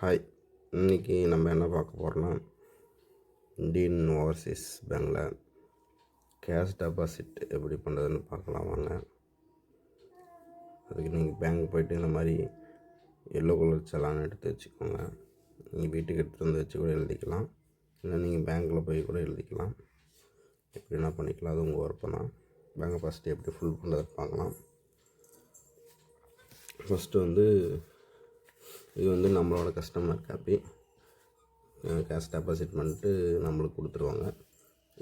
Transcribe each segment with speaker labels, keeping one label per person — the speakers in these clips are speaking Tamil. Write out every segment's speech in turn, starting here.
Speaker 1: ஹாய் இன்னைக்கு நம்ம என்ன பார்க்க போகிறோம்னா இந்தியன் ஓவர்சீஸ் பேங்கில் கேஷ் டெபாசிட் எப்படி பண்ணுறதுன்னு பார்க்கலாம் வாங்க. அதுக்கு நீங்கள் பேங்க் போயிட்டு இந்த மாதிரி எல்லோ கலர் செலான் எடுத்து வச்சுக்கோங்க. நீங்கள் வீட்டுக்கு எடுத்துகிட்டு வந்து வச்சு கூட எழுதிக்கலாம். இல்லை நீங்கள் பேங்க்கில் போய் கூட எழுதிக்கலாம். எப்படி என்ன பண்ணிக்கலாம். அது உங்கள் விருப்பம் தான். பேங்க்கை ஃபஸ்ட்டு எப்படி ஃபுல் பண்ணுறது பார்க்கலாம். ஃபஸ்ட்டு வந்து இது வந்து நம்மளோட கஸ்டமர் காப்பி கேஷ் டெபாசிட் பண்ணிட்டு நம்மளுக்கு கொடுத்துருவாங்க.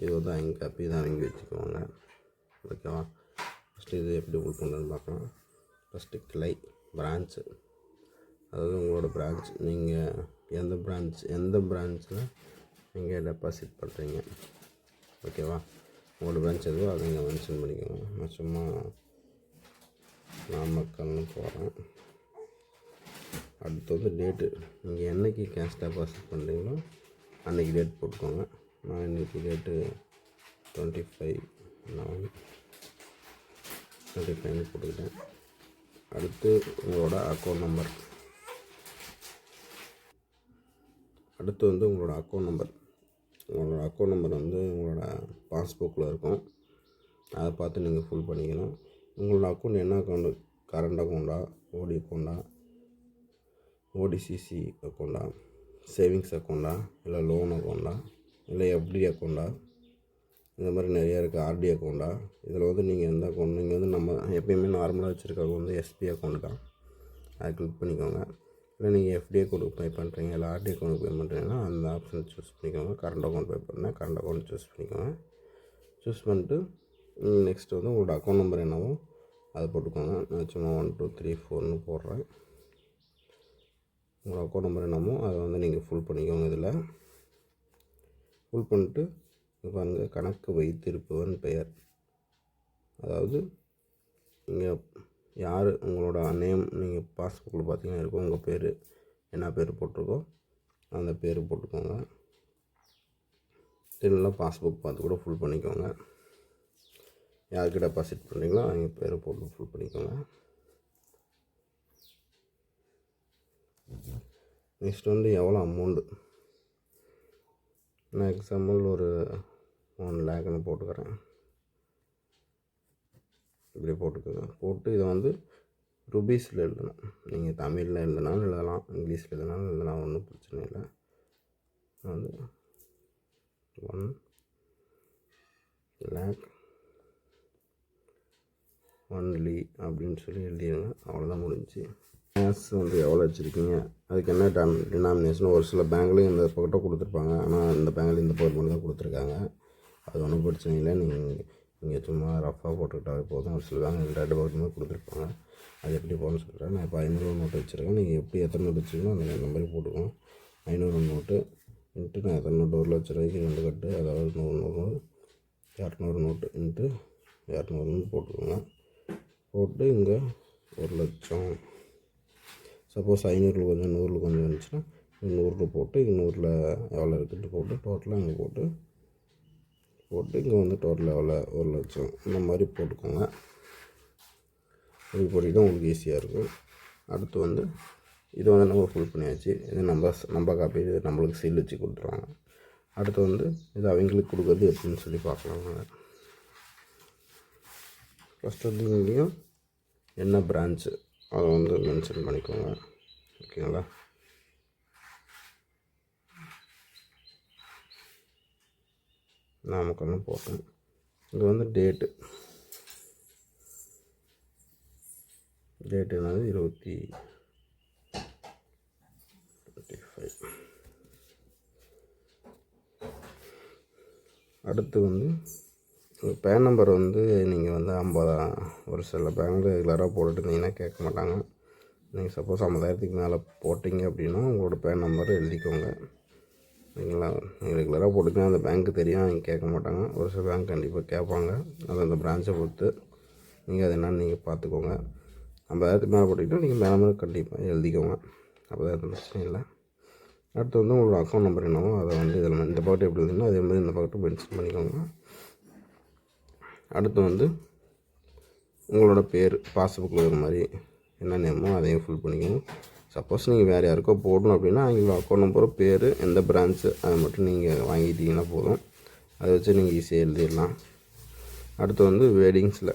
Speaker 1: இது வந்து அவங்க காப்பி இதை அவங்க வச்சுக்குவாங்க. ஓகேவா ஃபஸ்ட்டு இது எப்படி ஃபுல் பண்ணுறதுன்னு பார்க்கலாம். ஃபஸ்ட்டு கிளை பிரான்ச்சு அதாவது உங்களோட பிரான்ச் நீங்கள் எந்த பிரான்ச் எந்த பிரான்ச்சில் நீங்கள் டெபாசிட் பண்ணுறீங்க ஓகேவா உங்களோட பிரான்ச் எதுவோ அதை நீங்கள் மென்ஷன் பண்ணிக்கோங்க. நான் சும்மா நாமக்கல்னு போகிறேன் அடுத்து வந்து டேட்டு நீங்கள் என்றைக்கு கேஷ் டெபாசிட் பண்ணுறீங்களோ அன்றைக்கி டேட் போட்டுக்கோங்க. நான் இன்றைக்கி date twenty five eleven twenty ஃபைவ்னு போட்டுக்கிட்டேன். அடுத்து உங்களோட அக்கௌண்ட் நம்பர் அடுத்து வந்து உங்களோட அக்கௌண்ட் நம்பர் உங்களோட அக்கௌண்ட் நம்பர் வந்து உங்களோட பாஸ்புக்கில் இருக்கும். அதை பார்த்து நீங்கள் ஃபுல் பண்ணிக்கணும். உங்களோட அக்கௌண்ட் என்ன அக்கௌண்ட்டு கரண்ட் அக்கௌண்ட்டா ஓடி அக்கௌண்ட்டா ஓடிசிசி அக்கௌண்ட்டா சேவிங்ஸ் அக்கௌண்ட்டா இல்லை லோன் அக்கௌண்ட்டா இல்லை எஃப்டி அக்கௌண்ட்டா இந்த மாதிரி நிறையா இருக்குது ஆர்டி அக்கௌண்ட்டா இதில் வந்து நீங்கள் எந்த அக்கௌண்ட் நீங்கள் வந்து நம்ம எப்பயுமே நார்மலாக வச்சுருக்க அக்கௌண்ட் வந்து எஸ்பி அக்கௌண்ட் தான். அதை கிளிக் பண்ணிக்கோங்க. இல்லை நீங்கள் எஃப்டி அக்கௌண்ட்டுக்கு பே பண்ணுறீங்க இல்லை ஆர்டி அக்கௌண்ட்டுக்கு பே பண்ணுறீங்கன்னா அந்த ஆப்ஷன் சூஸ் பண்ணிக்கோங்க. கரண்ட் அக்கௌண்ட் பே பண்ணால் கரண்ட் அக்கௌண்ட் சூஸ் பண்ணிக்கோங்க. சூஸ் பண்ணிட்டு நெக்ஸ்ட் வந்து உங்களோட அக்கௌண்ட் நம்பர் என்னவோ அதை போட்டுக்கோங்க. நான் சும்மா ஒன் டூ த்ரீ ஃபோர்னு போடுறேன். உங்கள் அக்கௌண்ட் நம்பர் என்னமோ அதை வந்து நீங்கள் ஃபுல் பண்ணிக்கோங்க இதில். ஃபுல் பண்ணிட்டு இங்க பாருங்கள் கணக்கு வைத்திருப்பவன் பெயர். அதாவது நீங்கள் யார் உங்களோட நேம் நீங்கள் பாஸ்புக்கில் பார்த்தீங்கன்னா இருக்கும் உங்கள் பேர் என்ன பேர் போட்டிருக்கோ அந்த பேர் போட்டுக்கோங்க. இல்லைனா பாஸ்புக் பார்த்து கூட ஃபுல் பண்ணிக்கோங்க. யாருக்கு டெபாசிட் பண்ணுறீங்களோ அவங்க பேரை போட்டு ஃபுல் பண்ணிக்கோங்க. நெக்ஸ்ட் வந்து எவ்வளோ அமௌண்ட்டு? நான் எக்ஸாம்பிள் ஒரு ஒன் லேக்னு போட்டுக்கிறேன். இப்படி போட்டுக்கோங்க. போட்டு இதை வந்து ருபீஸில் எழுதணும். நீங்கள் தமிழில் எழுதினாலும் எழுதலாம் இங்கிலீஷில் எழுதினாலும் எழுதலாம் ஒன்றும் பிரச்சனை இல்லை. வந்து ஒன் லேக் ஒன்லி அப்படின்னு சொல்லி எழுதிடுங்க. அவ்வளோதான் முடிஞ்சு. கேஷ் வந்து எவ்வளோ வச்சுருக்கீங்க? அதுக்கு என்ன டம் டினாமினேஷன் ஒரு சில பேங்க்லேயும் இந்த பக்கத்தை கொடுத்துருப்பாங்க. ஆனால் இந்த பேங்கில் இந்த பவர் மட்டும் தான் கொடுத்துருக்காங்க. அது ஒன்றும் பிரச்சனை இல்லை. நீங்கள் நீங்கள் சும்மா ரஃபாக போட்டுக்கிட்டாவே போதும். ஒரு சில பேங்க் ரெண்டு பக்கத்துமே கொடுத்துருப்பாங்க. அது எப்படி போகணும்னு சொல்கிறேன் நான் இப்போ ஐநூறு நோட்டு வச்சுருக்கேன். நீங்கள் எப்படி எத்தனை நோட்டு வச்சுக்கணும் அந்த அந்த மாதிரி போட்டுக்கோங்க. ஐநூறு நோட்டு இன்ட்டு நான் எத்தனை நோட்டு ஒரு லட்ச ரூபாய்க்கு ரெண்டு கட்டு அதாவது நூறு நூறு இரநூறு நோட்டு இன்ட்டு இரநூறுன்னு போட்டுக்கோங்க. போட்டு இங்கே ஒரு லட்சம். சப்போஸ் ஐநூறில் கொஞ்சம் நூறில் கொஞ்சம் இருந்துச்சுன்னா நூறில் போட்டு நூறில் எவ்வளோ இருக்குன்ட்டு போட்டு டோட்டலாக இங்கே போட்டு போட்டு இங்கே வந்து டோட்டல் எவ்வளோ ஒரு லட்சம் இந்த மாதிரி போட்டுக்கோங்க. இது போட்டிங்கன்னா உங்களுக்கு ஈஸியாக இருக்கும். அடுத்து வந்து இது வந்து நம்ம ஃபுல் பண்ணியாச்சு. இது நம்ம நம்ம காப்பி இது நம்மளுக்கு சீல் வச்சு கொடுத்துருவாங்க. அடுத்து வந்து இது அவங்களுக்கு கொடுக்குறது எப்படின்னு சொல்லி பார்க்கலாம் ஃபஸ்ட்டு வந்து இங்கேயும் என்ன பிரான்ச்சு அதை வந்து மென்ஷன் பண்ணிக்கோங்க. ஓகேங்களா? நாமக்கல்னு போட்டேன். இது வந்து டேட்டு. டேட்டு என்னது? இருபத்தி டுவெண்ட்டி ஃபைவ் அடுத்து வந்து பேன் நம்பர் வந்து நீங்கள் வந்து ஐம்பதா ஒரு சில பேங்க்கில் ரெகுலராக போட்டுட்டு இருந்தீங்கன்னா கேட்க மாட்டாங்க. நீங்கள் சப்போஸ் ஐம்பதாயிரத்துக்கு மேலே போட்டிங்க அப்படின்னா உங்களோட பேன் நம்பர் எழுதிக்கோங்க. சரிங்களா நீங்கள் ரெகுலராக போட்டுக்கினா அந்த பேங்க்கு தெரியும் அவங்க கேட்க மாட்டாங்க. ஒரு சில பேங்க் கண்டிப்பாக கேட்பாங்க. அது அந்த பிரான்ச்சை பொறுத்து. நீங்கள் அது என்னன்னு நீங்கள் பார்த்துக்கோங்க. ஐம்பதாயிரத்துக்கு மேலே போட்டிங்கன்னா நீங்கள் பேன் நம்பர் கண்டிப்பாக எழுதிக்கோங்க. அப்போ தான் இல்லை. அடுத்து வந்து உங்களோட அக்கௌண்ட் நம்பர் என்னவோ அதை வந்து இதில் இந்த பக்கத்து எப்படி இருந்தீங்கன்னா அதே மாதிரி இந்த பக்கத்து மென்ஷன் பண்ணிக்கோங்க. அடுத்து வந்து உங்களோட பேர் பாஸ்புக்கில் இருக்கிற மாதிரி என்ன நேமோ அதையும் ஃபில் பண்ணிக்கணும் சப்போஸ் நீங்கள் வேறு யாருக்கோ போடணும் அப்படின்னா அவங்களோட அக்கௌண்ட் நம்பரும் பேர் எந்த பிரான்ச்சு அதை மட்டும் நீங்கள் வாங்கிட்டீங்கன்னா போதும். அதை வச்சு நீங்கள் ஈஸியாக எழுதிடலாம். அடுத்து வந்து வெட்டிங்ஸில்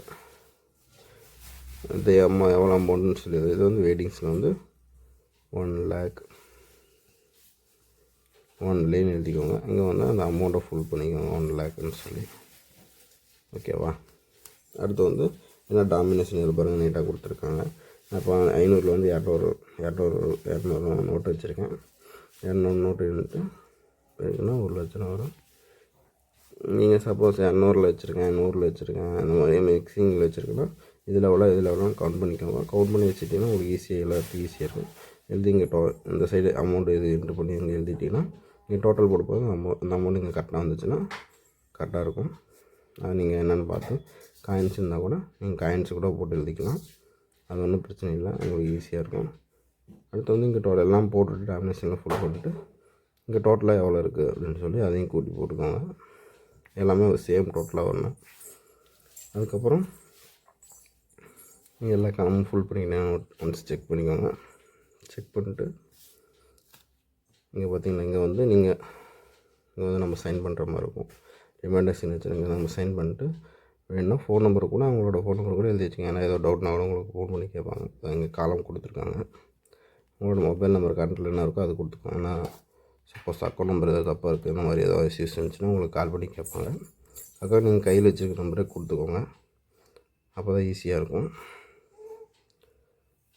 Speaker 1: இது அம்மா எவ்வளோ அமௌண்ட்னு சொல்லி இது வந்து வெட்டிங்ஸில் வந்து ஒன் லேக் ஒன் லேன் எழுதிக்கோங்க. இங்கே வந்து அந்த அமௌண்ட்டை ஃபுல் பண்ணிக்கோங்க ஒன் லேக்குன்னு சொல்லி. ஓகேவா? அடுத்து வந்து என்ன டாமினேஷன் இதில் பாருங்கள் நீட்டாக கொடுத்துருக்காங்க. அப்போ ஐநூறில் வந்து இரநூறு இரநூறு இரநூறு நோட்டு வச்சுருக்கேன். இரநூறு நோட்டு இருந்துட்டு இருக்குன்னா ஒரு லட்சம் வரும். நீங்கள் சப்போஸ் இரநூறுல வச்சுருக்கேன் நூறில் வச்சுருக்கேன் அந்த மாதிரி மிக்சிங்கில் வச்சுருக்கேன்னா இதில் எவ்வளோ இதில் எவ்வளோ கவுண்ட் பண்ணிக்கோங்க. கவுண்ட் பண்ணி வச்சுட்டிங்கன்னா உங்களுக்கு ஈஸியாக எல்லாத்துக்கும் ஈஸியாக இருக்கும். எழுதி இங்கே டோ இந்த சைடு அமௌண்ட் இது என்ட்ரு பண்ணி இங்கே எழுதிட்டிங்கன்னா நீங்கள் டோட்டல் போடும்போது அமௌ அந்த அமௌண்ட் இங்கே கரெக்டாக வந்துச்சுன்னா கரெக்டாக இருக்கும். அது நீங்கள் என்னென்னு பார்த்து காயின்ஸ் இருந்தால் கூட நீங்கள் காயின்ஸ் கூட போட்டு எழுதிக்கலாம். அது ஒன்றும் பிரச்சனை இல்லை. உங்களுக்கு ஈஸியாக இருக்கும். அடுத்து வந்து இங்கே டோட்டல் எல்லாம் போட்டுட்டு டாமினேஷனில் ஃபுல் பண்ணிட்டு இங்கே டோட்டலாக எவ்வளோ இருக்குது அப்படின்னு சொல்லி அதையும் கூட்டி போட்டுக்கோங்க. எல்லாமே சேம் டோட்டலாக வரணும். அதுக்கப்புறம் நீங்கள் எல்லா காலமும் ஃபுல் பண்ணிக்கிட்டேன் ஒன்ஸ் செக் பண்ணிக்கோங்க. செக் பண்ணிட்டு இங்கே பார்த்தீங்கன்னா இங்கே வந்து நீங்கள் இங்கே வந்து நம்ம சைன் பண்ணுற மாதிரி இருக்கும். ரிமைண்டர் வச்சுருங்க நம்ம சைன் பண்ணிட்டு வேணும்னா ஃபோன் நம்பர் கூட அவங்களோட ஃபோன் நம்பர் கூட எழுதி வச்சுங்க ஏன்னா ஏதோ டவுட்னா கூட உங்களுக்கு ஃபோன் பண்ணி கேட்பாங்க. இங்கே காலம் கொடுத்துருக்காங்க. உங்களோட மொபைல் நம்பர் கரண்ட்டில் என்ன இருக்கோ அது கொடுத்துக்கோங்க. ஏன்னா சப்போஸ் அக்கௌண்ட் நம்பர் ஏதாவது தப்பாக இருக்குது இந்த மாதிரி ஏதாவது இஷ்யூஸ் இருந்துச்சுன்னா உங்களுக்கு கால் பண்ணி கேட்பாங்க. அக்கௌண்ட் நீங்கள் கையில் வச்சுருக்க நம்பரே கொடுத்துக்கோங்க. அப்போ தான் ஈஸியாக இருக்கும்.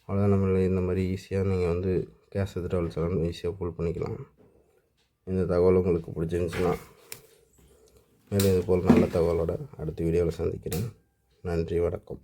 Speaker 1: அவ்வளோதான் நம்ம இந்த மாதிரி ஈஸியாக நீங்கள் வந்து கேஷ் வித்ட்ராவல்ஸ் எல்லாம் ஈஸியாக ஃபுல் பண்ணிக்கலாம். இந்த தகவல் உங்களுக்கு பிடிச்சிருந்துச்சுன்னா மேலும் இது போல் நல்ல தகவலோடு அடுத்த வீடியோவில் சந்திக்கிறேன். நன்றி வணக்கம்.